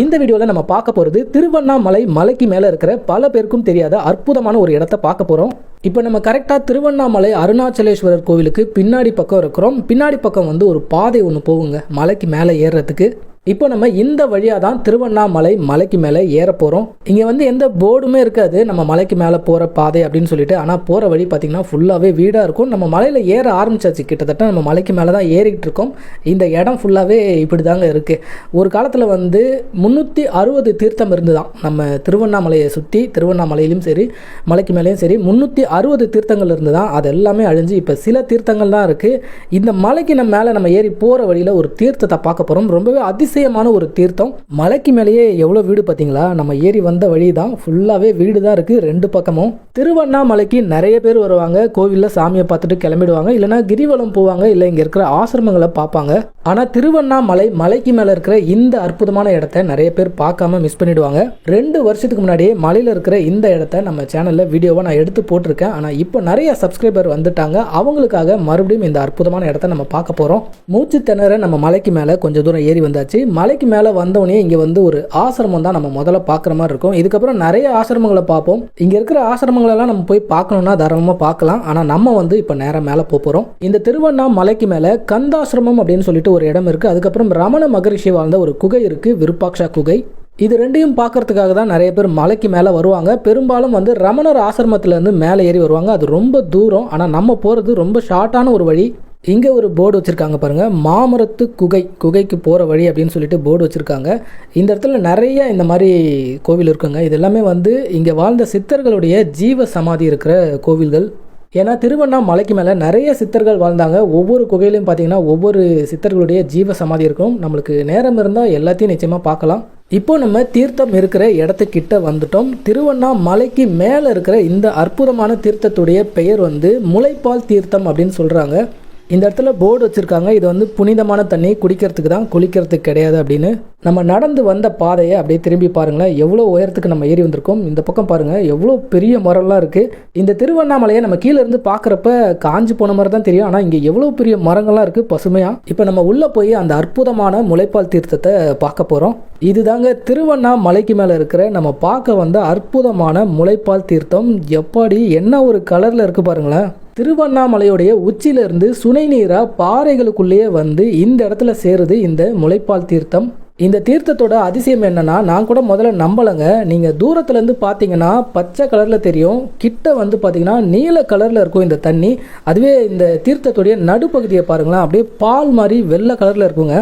இந்த வீடியோவில் நம்ம பார்க்க போகிறது திருவண்ணாமலை மலைக்கு மேலே இருக்கிற பல பேருக்கும் தெரியாத அற்புதமான ஒரு இடத்த பார்க்க போகிறோம் இப்போ நம்ம கரெக்டாக திருவண்ணாமலை அருணாச்சலேஸ்வரர் கோவிலுக்கு பின்னாடி பக்கம் இருக்கிறோம். பின்னாடி பக்கம் வந்து ஒரு பாதை ஒன்று போகுங்க மலைக்கு மேலே ஏறுறதுக்கு. இப்போ நம்ம இந்த வழியாக தான் திருவண்ணாமலை மலைக்கு மேலே ஏற போகிறோம் இங்கே வந்து எந்த போர்டுமே இருக்காது. நம்ம மலைக்கு மேலே போகிற பாதை அப்படின்னு சொல்லிட்டு. ஆனால் போகிற வழி பார்த்திங்கன்னா ஃபுல்லாகவே வீடாக இருக்கும். நம்ம மலையில் ஏற ஆரம்பிச்சாச்சு. கிட்டத்தட்ட நம்ம மலைக்கு மேலே தான் ஏறிக்கிட்டு இருக்கோம். இந்த இடம் ஃபுல்லாகவே இப்படி தாங்க இருக்குது ஒரு காலத்தில் வந்து முந்நூற்றி அறுபது தீர்த்தம் இருந்து தான் நம்ம திருவண்ணாமலையை சுற்றி திருவண்ணாமலையிலும் சரி மலைக்கு மேலேயும் சரி முந்நூற்றி அறுபது தீர்த்தங்கள் இருந்து தான் அது எல்லாமே அழிஞ்சு இப்போ சில தீர்த்தங்கள் தான் இருக்குது இந்த மலைக்கு நம்ம மேலே நம்ம ஏறி போகிற வழியில் ஒரு தீர்த்தத்தை பார்க்க போகிறோம் ரொம்பவே அதிசயமான ஒரு தீர்த்தம். மலைக்கு மேலேயே எவ்வளோ வீடு பார்த்தீங்களா? நம்ம ஏறி வந்த வழி தான் ஃபுல்லாகவே வீடு தான் இருக்குது ரெண்டு பக்கமும். திருவண்ணாமலைக்கு நிறைய பேர் வருவாங்க. கோவிலில் சாமியை பார்த்துட்டு கிளம்பிடுவாங்க. இல்லைன்னா கிரிவலம் போவாங்க. இல்லை இங்கே இருக்கிற ஆசிரமங்களை பார்ப்பாங்க. ஆனால் திருவண்ணாமலை மலைக்கு மேலே இருக்கிற இந்த அற்புதமான இடத்த நிறைய பேர் பார்க்காம மிஸ் பண்ணிடுவாங்க. ரெண்டு வருஷத்துக்கு முன்னாடியே மலையில் இருக்கிற இந்த இடத்த நம்ம சேனலில் வீடியோவாக நான் எடுத்து போட்டிருக்கேன். ஆனால் இப்போ நிறைய சப்ஸ்கிரைபர் வந்துட்டாங்க. அவங்களுக்காக மறுபடியும் இந்த அற்புதமான இடத்த நம்ம பார்க்க போகிறோம் மூச்சு திணற நம்ம மலைக்கு மேலே கொஞ்சம் தூரம் ஏறி வந்தாச்சு. மலைக்கு மேலே வந்தவொடனே இங்கே வந்து ஒரு ஆசிரமம் தான் நம்ம முதல்ல பார்க்குற மாதிரி இருக்கும். இதுக்கப்புறம் நிறைய ஆசிரமங்களை பார்ப்போம். இங்கே இருக்கிற ஆசிரமங்களெல்லாம் நம்ம போய் பார்க்கணும்னா தாராளமாக பார்க்கலாம். ஆனால் நம்ம வந்து இப்போ நேரம் மேலே போகிறோம் இந்த திருவண்ணா மலைக்கு மேலே கந்தாசிரமம் அப்படின்னு சொல்லிட்டு ஒரு இடம் இருக்குது அதுக்கப்புறம் ரமண மகரிஷி வாழ்ந்த ஒரு குகை இருக்குது விருப்பாக்ஷா குகை. இது ரெண்டையும் பார்க்கறதுக்காக தான் நிறைய பேர் மலைக்கு மேலே வருவாங்க. பெரும்பாலும் வந்து ரமணர் ஆசிரமத்துலேருந்து மேலே ஏறி வருவாங்க. அது ரொம்ப தூரம். ஆனால் நம்ம போகிறது ரொம்ப ஷார்ட்டான ஒரு வழி. இங்கே ஒரு போர்டு வச்சுருக்காங்க பாருங்கள் மாமரத்து குகை குகைக்கு போகிற வழி அப்படின்னு சொல்லிட்டு போர்டு வச்சுருக்காங்க. இந்த இடத்துல நிறைய இந்த மாதிரி கோவில் இருக்குங்க. இது எல்லாமே வந்து இங்கே வாழ்ந்த சித்தர்களுடைய ஜீவ சமாதி இருக்கிற கோவில்கள். ஏன்னா திருவண்ணாமலைக்கு மேலே நிறைய சித்தர்கள் வாழ்ந்தாங்க. ஒவ்வொரு குகையிலையும் பார்த்தீங்கன்னா ஒவ்வொரு சித்தர்களுடைய ஜீவ சமாதி இருக்கும். நம்மளுக்கு நேரம் இருந்தால் எல்லாத்தையும் நிச்சயமாக பார்க்கலாம். இப்போ நம்ம தீர்த்தம் இருக்கிற இடத்துக்கிட்ட வந்துட்டோம். திருவண்ணாமலைக்கு மேலே இருக்கிற இந்த அற்புதமான தீர்த்தத்துடைய பெயர் வந்து முளைப்பால் தீர்த்தம் அப்படின்னு சொல்கிறாங்க இந்த இடத்துல போர்டு வச்சுருக்காங்க. இது வந்து புனிதமான தண்ணி குடிக்கிறதுக்கு தான் குளிக்கிறதுக்கு கிடையாது அப்படின்னு. நம்ம நடந்து வந்த பாதையை அப்படியே திரும்பி பாருங்களேன். எவ்வளோ உயரத்துக்கு நம்ம ஏறி வந்திருக்கோம். இந்த பக்கம் பாருங்கள் எவ்வளோ பெரிய மரம்லாம் இருக்குது இந்த திருவண்ணாமலையை நம்ம கீழே இருந்து பார்க்குறப்ப காஞ்சு போன மாதிரி தான் தெரியும். ஆனால் இங்கே எவ்வளோ பெரிய மரங்கள்லாம் இருக்குது பசுமையாக இப்போ நம்ம உள்ளே போய் அந்த அற்புதமான முளைப்பால் தீர்த்தத்தை பார்க்க போகிறோம் இதுதாங்க திருவண்ணாமலைக்கு மேலே இருக்கிற நம்ம பார்க்க வந்த அற்புதமான முளைப்பால் தீர்த்தம். எப்பாடி என்ன ஒரு கலரில் இருக்குது பாருங்களேன். திருவண்ணாமலையுடைய உச்சியிலிருந்து சுனை நீராக பாறைகளுக்குள்ளேயே வந்து இந்த இடத்துல சேருது இந்த முளைப்பால் தீர்த்தம். இந்த தீர்த்தத்தோட அதிசயம் என்னன்னா நான் கூட முதல்ல நம்பலைங்க. நீங்கள் தூரத்துலேருந்து பார்த்தீங்கன்னா பச்சை கலரில் தெரியும். கிட்ட வந்து பார்த்தீங்கன்னா நீல கலரில் இருக்கும் இந்த தண்ணி. அதுவே இந்த தீர்த்தத்துடைய நடுப்பகுதியை பாருங்களேன். அப்படியே பால் மாதிரி வெள்ளை கலரில் இருக்குங்க.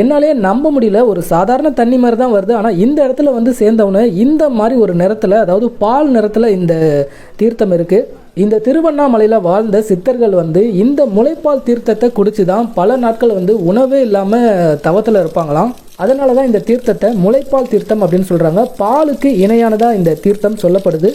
என்னாலே நம்ப முடியல. ஒரு சாதாரண தண்ணி மாதிரி தான் வருது. ஆனால் இந்த இடத்துல வந்து சேர்ந்தவொன்னே இந்த மாதிரி ஒரு நிறத்தில் அதாவது பால் நிறத்தில் இந்த தீர்த்தம் இருக்குது இந்த திருவண்ணாமலையில் வாழ்ந்த சித்தர்கள் வந்து இந்த முளைப்பால் தீர்த்தத்தை குடிச்சு தான் பல நாட்கள் வந்து உணவே இல்லாமல் தவத்தில் இருப்பாங்களாம். அதனால தான் இந்த தீர்த்தத்தை முளைப்பால் தீர்த்தம் அப்படின்னு சொல்கிறாங்க பாலுக்கு இணையானதாக இந்த தீர்த்தம் சொல்லப்படுது.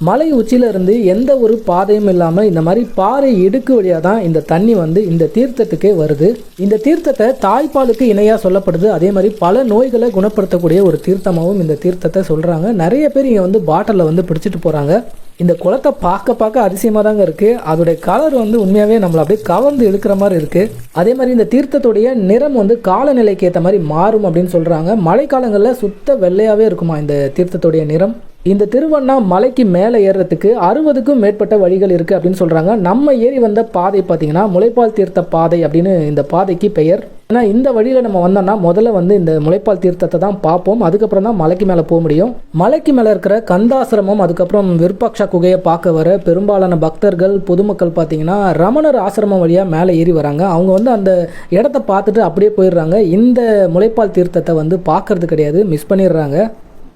மலை உச்சியிலிருந்து எந்த ஒரு பாதையும் இல்லாமல் இந்த மாதிரி பாறை இடுக்கு வழியாக தான் இந்த தண்ணி வந்து இந்த தீர்த்தத்துக்கே வருது. இந்த தீர்த்தத்தை தாய்ப்பாலுக்கு இணையாக சொல்லப்படுது. அதே மாதிரி பல நோய்களை குணப்படுத்தக்கூடிய ஒரு தீர்த்தமாகவும் இந்த தீர்த்தத்தை சொல்கிறாங்க நிறைய பேர் இங்கே வந்து பாட்டிலில் வந்து பிடிச்சிட்டு போகிறாங்க இந்த குளத்தை பார்க்க பார்க்க அதிசயமாக தாங்க இருக்குது அதோடைய கலர் வந்து உண்மையாகவே நம்மளை அப்படியே கவர்ந்து இழுக்கிற மாதிரி இருக்குது அதே மாதிரி இந்த தீர்த்தத்துடைய நிறம் வந்து காலநிலைக்கு ஏற்ற மாதிரி மாறும் அப்படின்னு சொல்கிறாங்க மழைக்காலங்களில் சுத்த வெள்ளையாகவே இருக்குமா இந்த தீர்த்தத்துடைய நிறம்? இந்த திருவண்ணா மலைக்கு மேலே ஏறுறதுக்கு அறுபதுக்கும் மேற்பட்ட வழிகள் இருக்குது அப்படின்னு சொல்கிறாங்க நம்ம ஏறி வந்த பாதை பார்த்தீங்கன்னா முளைப்பால் தீர்த்த பாதை அப்படின்னு இந்த பாதைக்கு பெயர். ஏன்னா இந்த வழியில் நம்ம வந்தோம்னா முதல்ல வந்து இந்த முளைப்பால் தீர்த்தத்தை தான் பார்ப்போம். அதுக்கப்புறம் தான் மலைக்கு மேலே போக முடியும். மலைக்கு மேலே இருக்கிற கந்தாசிரமம் அதுக்கப்புறம் விருப்பாக்ஷா குகையை பார்க்க வர பெரும்பாலான பக்தர்கள் பொதுமக்கள் பார்த்தீங்கன்னா ரமணர் ஆசிரமம் வழியாக மேலே ஏறி வராங்க. அவங்க வந்து அந்த இடத்த பார்த்துட்டு அப்படியே போயிடுறாங்க. இந்த முளைப்பால் தீர்த்தத்தை வந்து பார்க்கறது கிடையாது. மிஸ் பண்ணிடுறாங்க.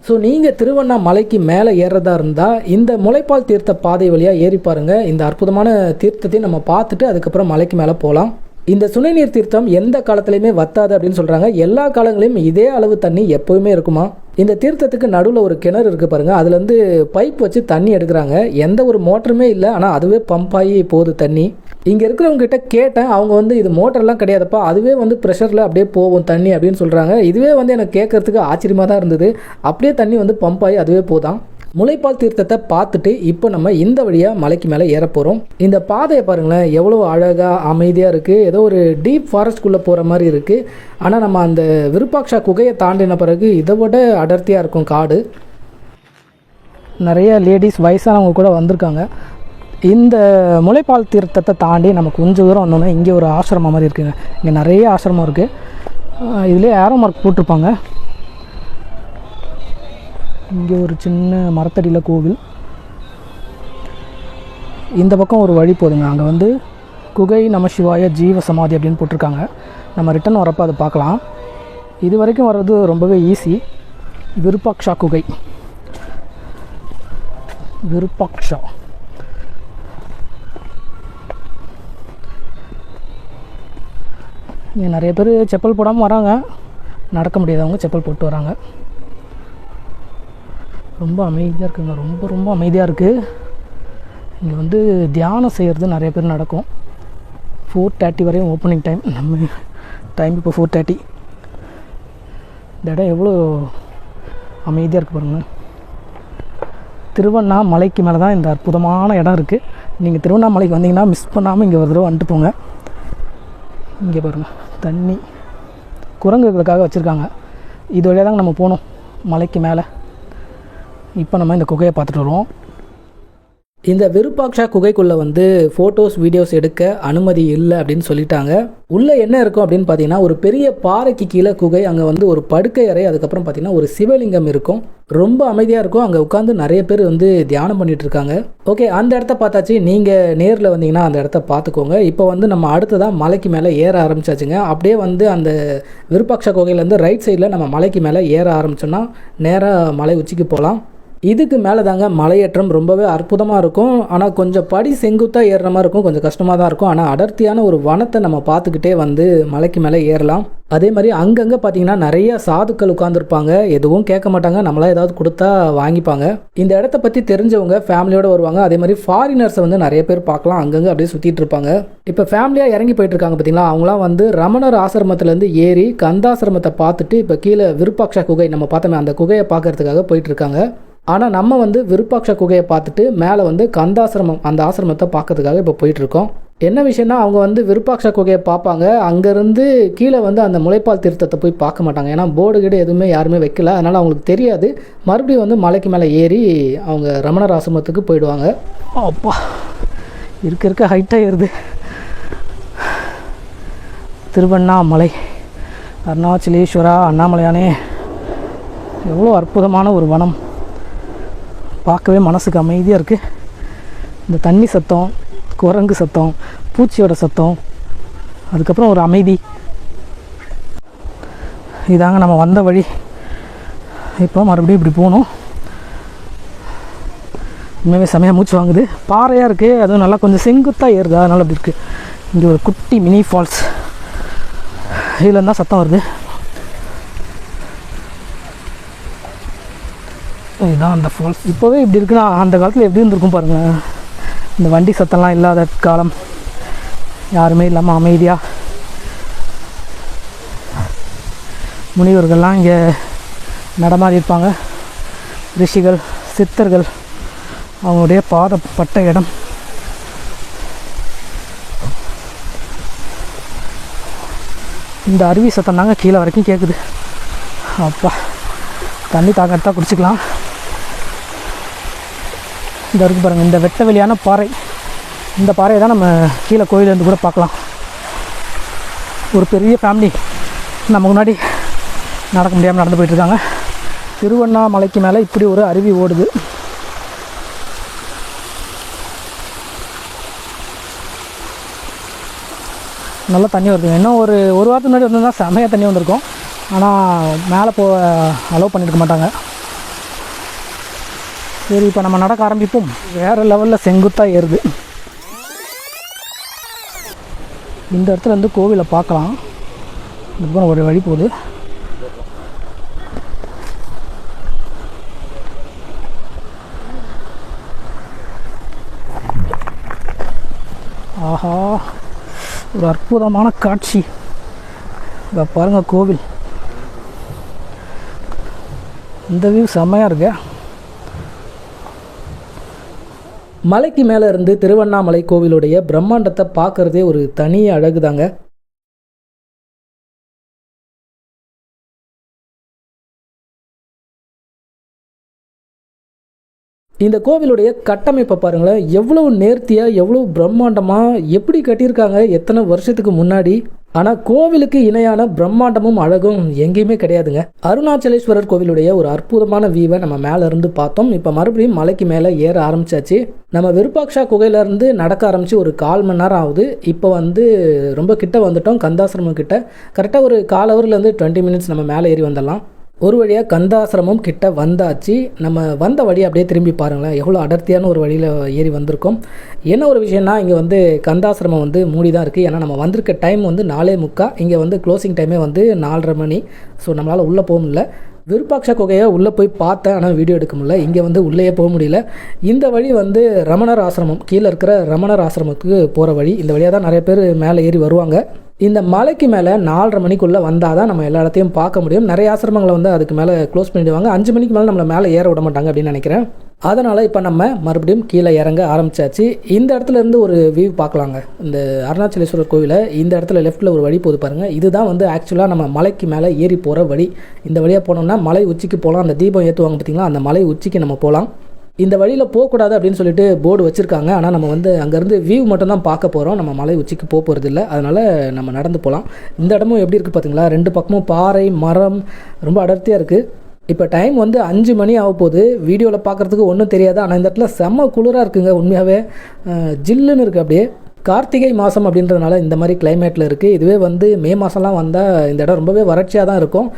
ஸோ நீங்கள் திருவண்ணாமலைக்கு மேலே ஏறுறதா இருந்தால் இந்த முளைப்பால் தீர்த்த பாதை வழியாக ஏறி பாருங்கள் இந்த அற்புதமான தீர்த்தத்தை நம்ம பார்த்துட்டு அதுக்கப்புறம் மலைக்கு மேலே போகலாம் இந்த சுனைநீர் தீர்த்தம் எந்த காலத்துலையுமே வத்தாது அப்படின்னு சொல்கிறாங்க எல்லா காலங்களையும் இதே அளவு தண்ணி எப்போவுமே இருக்குமா? இந்த தீர்த்தத்துக்கு நடுவில் ஒரு கிணறு இருக்குது பாருங்கள் அதுலேருந்து பைப் வச்சு தண்ணி எடுக்கிறாங்க. எந்த ஒரு மோட்டருமே இல்லை. ஆனால் அதுவே பம்ப் ஆகி போகுது தண்ணி. இங்கே இருக்கிறவங்ககிட்ட கேட்டேன். அவங்க வந்து இது மோட்டர்லாம் கிடையாதுப்பா. அதுவே வந்து ப்ரெஷரில் அப்படியே போகும் தண்ணி அப்படின்னு சொல்கிறாங்க இதுவே வந்து எனக்கு கேட்கறதுக்கு ஆச்சரியமாக தான் இருந்தது. அப்படியே தண்ணி வந்து பம்ப் ஆகி அதுவே போதான். முளைப்பால் தீர்த்தத்தை பார்த்துட்டு இப்போ நம்ம இந்த வழியாக மலைக்கு மேலே ஏற போகிறோம் இந்த பாதையை பாருங்களேன் எவ்வளோ அழகாக அமைதியாக இருக்குது ஏதோ ஒரு டீப் ஃபாரஸ்ட்குள்ளே போகிற மாதிரி இருக்குது ஆனால் நம்ம அந்த விருப்பாக்ஷா குகையை தாண்டின பிறகு இதை விட அடர்த்தியாக இருக்கும் காடு. நிறைய லேடிஸ் வயசானவங்க கூட வந்திருக்காங்க. இந்த முளைப்பால் தீர்த்தத்தை தாண்டி நம்ம கொஞ்சம் தூரம் வந்தோம்னா இங்கே ஒரு ஆசிரமம் மாதிரி இருக்குங்க. இங்கே நிறைய ஆசிரமம் இருக்குது இதுலேயே ஏரோ மார்க் போட்டிருப்பாங்க. இங்கே ஒரு சின்ன மரத்தடியில் கோவில். இந்த பக்கம் ஒரு வழி போதுங்க. அங்கே வந்து குகை நம சிவாய ஜீவ சமாதி அப்படின்னு போட்டிருக்காங்க. நம்ம ரிட்டன் வரப்போ அதை பார்க்கலாம். இது வரைக்கும் வர்றது ரொம்பவே ஈஸி விருப்பாக்ஷா குகை. விருப்பாக்ஷா. இங்கே நிறைய பேர் செப்பல் போடாமல் வராங்க. நடக்க முடியாதவங்க செப்பல் போட்டு வராங்க. ரொம்ப அமைதியாக இருக்குங்க. ரொம்ப ரொம்ப அமைதியாக இருக்குது இங்கே வந்து தியானம் செய்கிறது நிறைய பேர் நடக்கும். ஃபோர் தேர்ட்டி வரையும் ஓப்பனிங் டைம் நம்ம டைம் இப்போ ஃபோர் தேர்ட்டி இந்த இடம் எவ்வளோ அமைதியாக இருக்குது பாருங்கள் திருவண்ணாமலைக்கு மேலே தான் இந்த அற்புதமான இடம் இருக்குது நீங்கள் திருவண்ணாமலைக்கு வந்தீங்கன்னா மிஸ் பண்ணாமல் இங்கே ஒரு தடவை வந்துட்டு போங்க. இங்கே பாருங்கள் தண்ணி குரங்குகளுக்காக வச்சுருக்காங்க. இது வழியாக தாங்க நம்ம போகணும். மலைக்கு மேலே. இப்போ நம்ம இந்த குகையை பார்த்துட்டு வருவோம். இந்த விருப்பாக்ஷா குகைக்குள்ளே வந்து ஃபோட்டோஸ் வீடியோஸ் எடுக்க அனுமதி இல்லை அப்படின்னு சொல்லிட்டாங்க. உள்ளே என்ன இருக்கும் அப்படின்னு பார்த்தீங்கன்னா ஒரு பெரிய பாறைக்கு கீழே குகை அங்கே வந்து ஒரு படுக்கை அறை அதுக்கப்புறம் பார்த்தீங்கன்னா ஒரு சிவலிங்கம் இருக்கும். ரொம்ப அமைதியாக இருக்கும். அங்கே உட்காந்து நிறைய பேர் வந்து தியானம் பண்ணிட்டு இருக்காங்க. ஓகே அந்த இடத்த பார்த்தாச்சு. நீங்கள் நேரில் வந்தீங்கன்னா அந்த இடத்த பார்த்துக்கோங்க. இப்போ வந்து நம்ம அடுத்ததான் மலைக்கு மேலே ஏற ஆரம்பிச்சாச்சுங்க. அப்படியே வந்து அந்த விருப்பாக்ஷா குகையிலேருந்து ரைட் சைடில் நம்ம மலைக்கு மேலே ஏற ஆரம்பிச்சோன்னா நேராக மலை உச்சிக்கு போகலாம். இதுக்கு மேலே தாங்க மலையேற்றம் ரொம்பவே அற்புதமாக இருக்கும். ஆனால் கொஞ்சம் படி செங்குத்தாக ஏறுற மாதிரி இருக்கும். கொஞ்சம் கஷ்டமாக தான் இருக்கும். ஆனால் அடர்த்தியான ஒரு வனத்தை நம்ம பார்த்துக்கிட்டே வந்து மலைக்கு மேலே ஏறலாம். அதே மாதிரி அங்கங்கே பார்த்தீங்கன்னா நிறைய சாதுக்கள் உட்காந்துருப்பாங்க எதுவும் கேட்க மாட்டாங்க. நம்மளாம் ஏதாவது கொடுத்தா வாங்கிப்பாங்க. இந்த இடத்த பற்றி தெரிஞ்சவங்க ஃபேமிலியோடு வருவாங்க. அதே மாதிரி ஃபாரினர்ஸை வந்து நிறைய பேர் பார்க்கலாம். அங்கங்கே அப்படியே சுற்றிட்டு இருப்பாங்க. இப்போ ஃபேமிலியாக இறங்கி போயிட்டு இருக்காங்க பார்த்தீங்களா அவங்களாம் வந்து ரமணர் ஆசிரமத்துலேருந்து ஏறி கந்தாசிரமத்தை பார்த்துட்டு இப்போ கீழே விருப்பாக்ஷா குகை நம்ம பார்த்தோமே அந்த குகையை பார்க்கறதுக்காக போயிட்டு இருக்காங்க. ஆனால் நம்ம வந்து விருப்பாட்ச குகையை பார்த்துட்டு மேலே வந்து கந்தாசிரமம் அந்த ஆசிரமத்தை பார்க்கறதுக்காக இப்போ போயிட்டுருக்கோம். என்ன விஷயம்னா அவங்க வந்து விருப்பாட்ச குகையை பார்ப்பாங்க. அங்கேருந்து கீழே வந்து அந்த முளைப்பால் திருத்தத்தை போய் பார்க்க மாட்டாங்க. ஏன்னா போர்டு கீடு எதுவுமே யாருமே வைக்கல. அதனால் அவங்களுக்கு தெரியாது. மறுபடியும் வந்து மலைக்கு மேலே ஏறி அவங்க ரமணர் ஆசிரமத்துக்கு போயிடுவாங்க. அப்பா. இருக்க இருக்க ஹைட்டாக ஏறுது. திருவண்ணாமலை அருணாச்சலேஸ்வரா அண்ணாமலையானே. எவ்வளோ அற்புதமான ஒரு வனம். பார்க்கவே மனசுக்கு அமைதியாக இருக்குது இந்த தண்ணி சத்தம் குரங்கு சத்தம் பூச்சியோட சத்தம் அதுக்கப்புறம் ஒரு அமைதி. இதாங்க நம்ம வந்த வழி. இப்போ மறுபடியும் இப்படி போகணும். உண்மையாகவே செமையாக மூச்சு வாங்குது. பாறையாக இருக்குது அதுவும் நல்லா கொஞ்சம் செங்குத்தாக ஏறுது. அதனால் அப்படி இருக்குது இங்கே ஒரு குட்டி மினி ஃபால்ஸ் இதில் தான் சத்தம் வருது. இதுதான் அந்த ஃபால்ஸ் இப்போவே இப்படி இருக்குன்னா அந்த காலத்தில் எப்படி இருந்திருக்கும் பாருங்கள் இந்த வண்டி சத்தம்லாம் இல்லாத காலம். யாருமே இல்லாமல் அமைதியாக முனிவர்கள்லாம் இங்கே நடமாடி இருப்பாங்க. ரிஷிகள் சித்தர்கள் அவங்களுடைய பாதப்பட்ட இடம். இந்த அருவி சத்தம் தாங்க கீழே வரைக்கும் கேட்குது அப்பா தண்ணி தாக்கத்தான் குடிச்சிக்கலாம். இந்த இருக்கு பாருங்கள் இந்த வெட்ட வெளியான பாறை. இந்த பாறையை தான் நம்ம கீழே கோயிலேருந்து கூட பார்க்கலாம். ஒரு பெரிய ஃபேமிலி நம்ம முன்னாடி நடக்க முடியாமல் நடந்து போயிட்டுருக்காங்க. திருவண்ணாமலைக்கு மேலே இப்படி ஒரு அருவி ஓடுது. நல்லா தண்ணி வருது இன்னும் ஒரு ஒரு வாரத்துக்கு முன்னாடி வந்திருந்தா செமையாக தண்ணி வந்திருக்கும். ஆனால் மேலே போக அலோவ் பண்ணியிருக்க மாட்டாங்க. சரி இப்போ நம்ம நடக்க ஆரம்பிப்போம். வேறு லெவலில் செங்குத்தாக ஏறுது. இந்த இடத்துல வந்து கோவிலை பார்க்கலாம். இந்த பக்கம் ஒரு வழி போகுது. ஆஹா ஒரு அற்புதமான காட்சி. இதை பாருங்கள் கோவில். இந்த வியூ செம்மையாக இருக்கு. மலைக்கு மேலே இருந்து திருவண்ணாமலை கோவிலுடைய பிரம்மாண்டத்தை பார்க்குறதே ஒரு தனி அழகுதாங்க. இந்த கோவிலுடைய கட்டமைப்பை பாருங்களேன். எவ்வளவு நேர்த்தியாக எவ்வளவு பிரம்மாண்டமாக எப்படி கட்டியிருக்காங்க எத்தனை வருஷத்துக்கு முன்னாடி. ஆனால் கோவிலுக்கு இணையான பிரம்மாண்டமும் அழகும் எங்கேயுமே கிடையாதுங்க. அருணாச்சலேஸ்வரர் கோவிலுடைய ஒரு அற்புதமான வியூவை நம்ம மேலே இருந்து பார்த்தோம். இப்போ மறுபடியும் மலைக்கு மேலே ஏற ஆரம்பிச்சாச்சு. நம்ம விருப்பாக்ஷா குகையிலேருந்து நடக்க ஆரம்பித்து ஒரு கால் மணி நேரம் ஆகுது. இப்போ வந்து ரொம்ப கிட்ட வந்துட்டோம் கந்தாசிரமம் கிட்ட. கரெக்டாக ஒரு கால் ஹவர்லேருந்து டுவெண்ட்டி மினிட்ஸ் நம்ம மேலே ஏறி வந்துடலாம். ஒரு வழியாக கந்தாசிரமம் கிட்ட வந்தாச்சு. நம்ம வந்த வழி அப்படியே திரும்பி பாருங்களேன். எவ்வளோ அடர்த்தியான ஒரு வழியில் ஏறி வந்திருக்கோம். என்ன ஒரு விஷயம்னா இங்கே வந்து கந்தாசிரமம் வந்து மூடி தான் இருக்குது ஏன்னா நம்ம வந்திருக்க டைம் வந்து நாலே முக்கா. இங்கே வந்து க்ளோசிங் டைமே வந்து நாலரை மணி. ஸோ நம்மளால் உள்ளே போக முடியல. விருப்பாட்ச குகையை உள்ளே போய் பார்த்தேன். ஆனால் வீடியோ எடுக்க முடியல. இங்கே வந்து உள்ளேயே போக முடியல. இந்த வழி வந்து ரமணர் ஆசிரமம். கீழே இருக்கிற ரமணர் ஆசிரமத்துக்கு போகிற வழி. இந்த வழியாக தான் நிறைய பேர் மேலே ஏறி வருவாங்க. இந்த மலைக்கு மேலே நாலரை மணிக்குள்ளே வந்தால் தான் நம்ம எல்லா இடத்தையும் பார்க்க முடியும். நிறைய ஆசிரமங்களை வந்து அதுக்கு மேலே க்ளோஸ் பண்ணிடுவாங்க. அஞ்சு மணிக்கு மேலே நம்மளை மேலே ஏற விட மாட்டாங்க அப்படின்னு நினைக்கிறேன். அதனால் இப்போ நம்ம மறுபடியும் கீழே இறங்க ஆரம்பிச்சாச்சு. இந்த இடத்துல இருந்து ஒரு வியூ பார்க்கலாங்க. இந்த அருணாச்சலேஸ்வரர் கோவிலை இந்த இடத்துல லெஃப்ட்டில் ஒரு வழி போகுது பாருங்கள் இதுதான் வந்து ஆக்சுவலாக நம்ம மலைக்கு மேலே ஏறி போகிற வழி. இந்த வழியாக போனோம்னா மலை உச்சிக்கு போகலாம் அந்த தீபம் ஏற்றுவாங்க பார்த்தீங்களா அந்த மலை உச்சிக்கு நம்ம போகலாம் இந்த வழியில் போகக்கூடாது அப்படின்னு சொல்லிட்டு போர்டு வச்சுருக்காங்க. ஆனால் நம்ம வந்து அங்கேருந்து வியூ மட்டும் தான் பார்க்க போகிறோம் நம்ம மலை உச்சிக்கு போக போகிறது இல்லை அதனால் நம்ம நடந்து போகலாம் இந்த இடமும் எப்படி இருக்குது பார்த்தீங்களா ரெண்டு பக்கமும் பாறை மரம் ரொம்ப அடர்த்தியாக இருக்குது இப்போ டைம் வந்து அஞ்சு மணி ஆக போகுது. வீடியோவில் பார்க்குறதுக்கு ஒன்றும் தெரியாது. ஆனால் இந்த இடத்துல செம்ம குளிராக இருக்குங்க உண்மையாகவே ஜில்லுன்னு இருக்குது அப்படியே. கார்த்திகை மாதம் அப்படின்றதுனால இந்த மாதிரி கிளைமேட்டில் இருக்குது இதுவே வந்து மே மாதம்லாம் வந்தால் இந்த இடம் ரொம்பவே வறட்சியாக தான் இருக்கும்.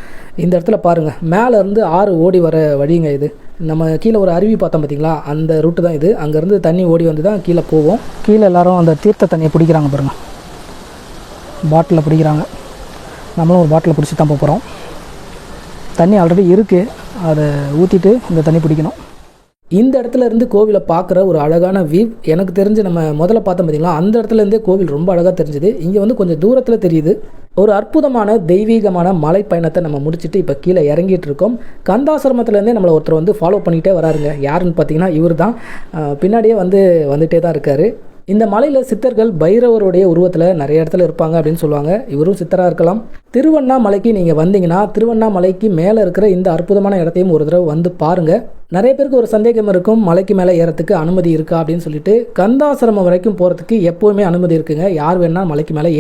இந்த இடத்துல பாருங்கள் மேலேருந்து ஆறு ஓடி வர வழிங்க இது. நம்ம கீழே ஒரு அருவி பார்த்தோம் பார்த்தீங்களா? அந்த ரூட்டு தான் இது. அங்கேருந்து தண்ணி ஓடி வந்து தான் கீழே போவோம். கீழே எல்லாரும் அந்த தீர்த்த தண்ணியை பிடிக்கிறாங்க பாருங்கள் பாட்டிலில் பிடிக்கிறாங்க. நம்மளும் ஒரு பாட்டிலில் பிடிச்சி தான் போகிறோம் தண்ணி ஆல்ரெடி இருக்குது அதை ஊற்றிட்டு இந்த தண்ணி பிடிக்கணும். இந்த இடத்துல இருந்து கோவிலை பார்க்குற ஒரு அழகான வியூ எனக்கு தெரிஞ்சு நம்ம முதல்ல பார்த்தோம் பார்த்தீங்களா? அந்த இடத்துல இருந்தே கோவில் ரொம்ப அழகாக தெரிஞ்சுது. இங்கே வந்து கொஞ்சம் தூரத்தில் தெரியுது. ஒரு அற்புதமான தெய்வீகமான மலை பயணத்தை நம்ம முடிச்சுட்டு இப்போ கீழே இறங்கிட்டு இருக்கோம். கந்தாசிரமத்துலேருந்தே நம்மளை ஒருத்தர் வந்து ஃபாலோ பண்ணிகிட்டே வராருங்க. யாருன்னு பார்த்தீங்கன்னா இவர் தான் பின்னாடியே வந்து வந்துகிட்டே தான் இருக்கார். இந்த மலையில் சித்தர்கள் பைரவருடைய உருவத்தில் நிறைய இடத்துல இருப்பாங்க அப்படின்னு சொல்லுவாங்க. இவரும் சித்தராக இருக்கலாம். திருவண்ணாமலைக்கு நீங்கள் வந்தீங்கன்னா திருவண்ணாமலைக்கு மேலே இருக்கிற இந்த அற்புதமான இடத்தையும் ஒரு தடவை வந்து பாருங்கள் நிறைய பேருக்கு ஒரு சந்தேகம் இருக்கும் மலைக்கு மேலே ஏறத்துக்கு அனுமதி இருக்கா அப்படின்னு சொல்லிட்டு. கந்தாசிரமம் வரைக்கும் போகிறதுக்கு எப்போவுமே அனுமதி இருக்குங்க. யார் வேணால் மலைக்கு மேலே ஏ